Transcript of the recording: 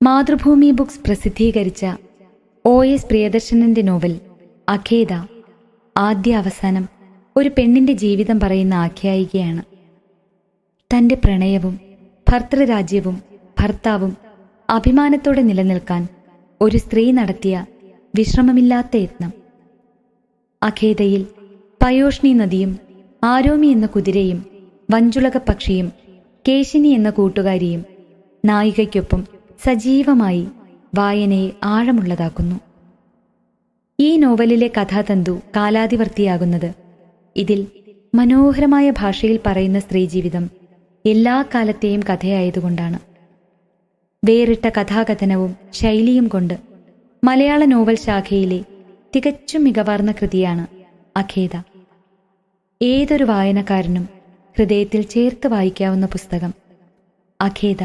Mathrubhumi books പ്രസിദ്ധീകരിച്ച O S പ്രിയദർശനന്റെ novel അഖേദ. ആദ്യ അവസാനം ഒരു പെണ്ണിന്റെ ജീവിതം പറയുന്ന ആഖ്യായികയാണ്. തന്റെ പ്രണയവും ഭർത്തൃരാജ്യവും ഭർത്താവും അഭിമാനത്തോടെ നിലനിൽക്കാൻ ഒരു സ്ത്രീ നടത്തിയ വിശ്രമമില്ലാത്ത യത്നം. അഖേദയിൽ പയോഷ്ണി നദിയും ആരോമി എന്ന കുതിരയും വഞ്ചുളക പക്ഷിയും കേശിനി എന്ന കൂട്ടുകാരിയും നായികയ്ക്കൊപ്പം സജീവമായി വായനയെ ആഴമുള്ളതാക്കുന്നു. ഈ നോവലിലെ കഥാതന്തു കാലാതിവർത്തിയാകുന്നത് ഇതിൽ മനോഹരമായ ഭാഷയിൽ പറയുന്ന സ്ത്രീജീവിതം എല്ലാ കാലത്തെയും കഥയായതുകൊണ്ടാണ്. വേറിട്ട കഥാകഥനവും ശൈലിയും കൊണ്ട് മലയാള നോവൽ ശാഖയിലെ തികച്ചും മികവാർന്ന കൃതിയാണ് അഖേദ. ഏതൊരു വായനക്കാരനും ഹൃദയത്തിൽ ചേർത്ത് വായിക്കാവുന്ന പുസ്തകം അഖേദ.